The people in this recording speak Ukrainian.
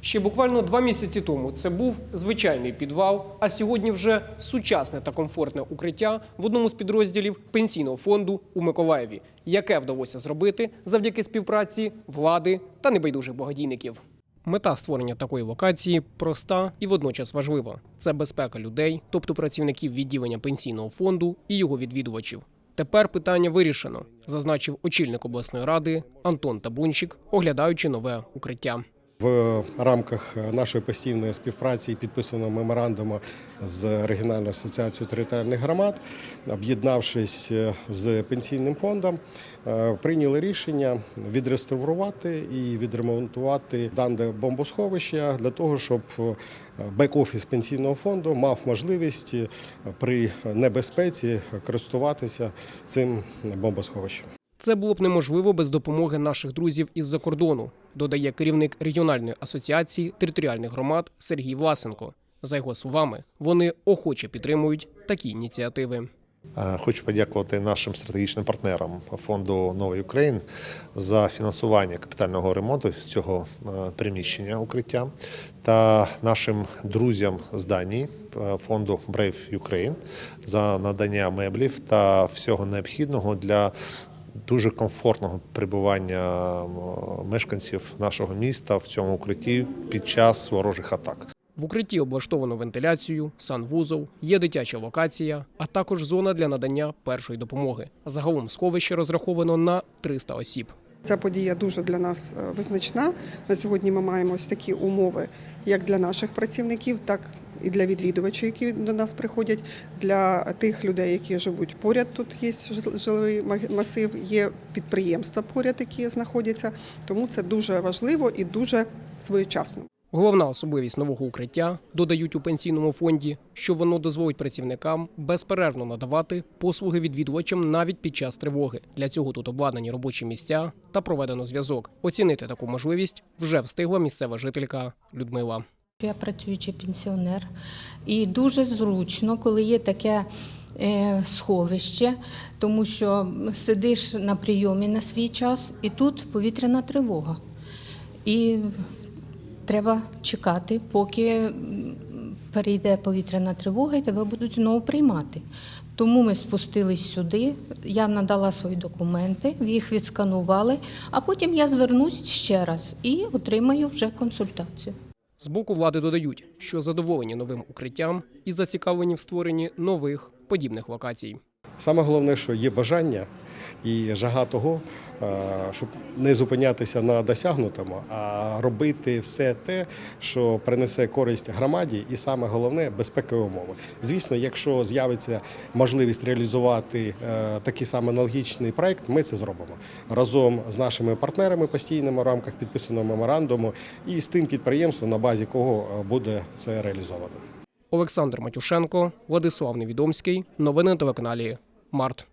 Ще буквально два місяці тому це був звичайний підвал, а сьогодні вже сучасне та комфортне укриття в одному з підрозділів пенсійного фонду у Миколаєві, яке вдалося зробити завдяки співпраці влади та небайдужих благодійників. Мета створення такої локації проста і водночас важлива: це безпека людей, тобто працівників відділення пенсійного фонду і його відвідувачів. Тепер питання вирішено, зазначив очільник обласної ради Антон Табунчик, оглядаючи нове укриття. В рамках нашої постійної співпраці підписано меморандуму з регіональною асоціацією територіальних громад, об'єднавшись з пенсійним фондом, е, прийняли рішення відреставрувати і відремонтувати дане бомбосховище для того, щоб бек-офіс пенсійного фонду мав можливість при небезпеці користуватися цим бомбосховищем. Це було б неможливо без допомоги наших друзів із-за кордону, додає керівник регіональної асоціації територіальних громад Сергій Власенко. За його словами, вони охоче підтримують такі ініціативи. Е, Хочу подякувати нашим стратегічним партнерам фонду Новий Україн за фінансування капітального ремонту цього е, приміщення укриття та нашим друзям з Данії е, фонду Brave Ukraine за надання меблів та всього необхідного для дуже комфортного перебування мешканців нашого міста в цьому укритті під час ворожих атак. В укритті облаштовано вентиляцію, санвузол, є дитяча локація, а також зона для надання першої допомоги. Загалом сховище розраховано на 300 осіб. Ця подія дуже для нас е, визначна. На сьогодні ми маємо ось такі умови, як для наших працівників, так і для відвідувачів, які до нас приходять, для тих людей, які живуть поряд. Тут є жил- жилий масив, є підприємства поряд, які знаходяться. Тому це дуже важливо і дуже своєчасно. Головна особливість нового укриття додають у пенсійному фонді, що воно дозволить працівникам безперервно надавати послуги відвідувачам навіть під час тривоги. Для цього тут обладнані робочі місця та проведено зв'язок. Оцінити таку можливість вже встигла місцева жителька Людмила. Я працюючий пенсіонер, і дуже зручно, коли є таке е, сховище, тому що сидиш на прийомі на свій час, і тут повітряна тривога. І треба чекати, поки перейде повітряна тривога, і тебе будуть знову приймати. Тому ми спустились сюди, я надала свої документи, їх відсканували, а потім я звернусь ще раз і отримаю вже консультацію. З боку влади додають, що задоволені новим укриттям і зацікавлені в створенні нових подібних локацій. Саме головне, що є бажання і жага того, е, щоб не зупинятися на досягнутому, а робити все те, що принесе користь громаді, і саме головне безпекові умови. Звісно, якщо з'явиться можливість реалізувати е, такий самий аналогічний проект, ми це зробимо разом з нашими партнерами постійними в рамках підписаного меморандуму і з тим підприємством, на базі кого е, буде це реалізовано. Олександр Матюшенко, Владислав Невідомський. Новини на телеканалі Март.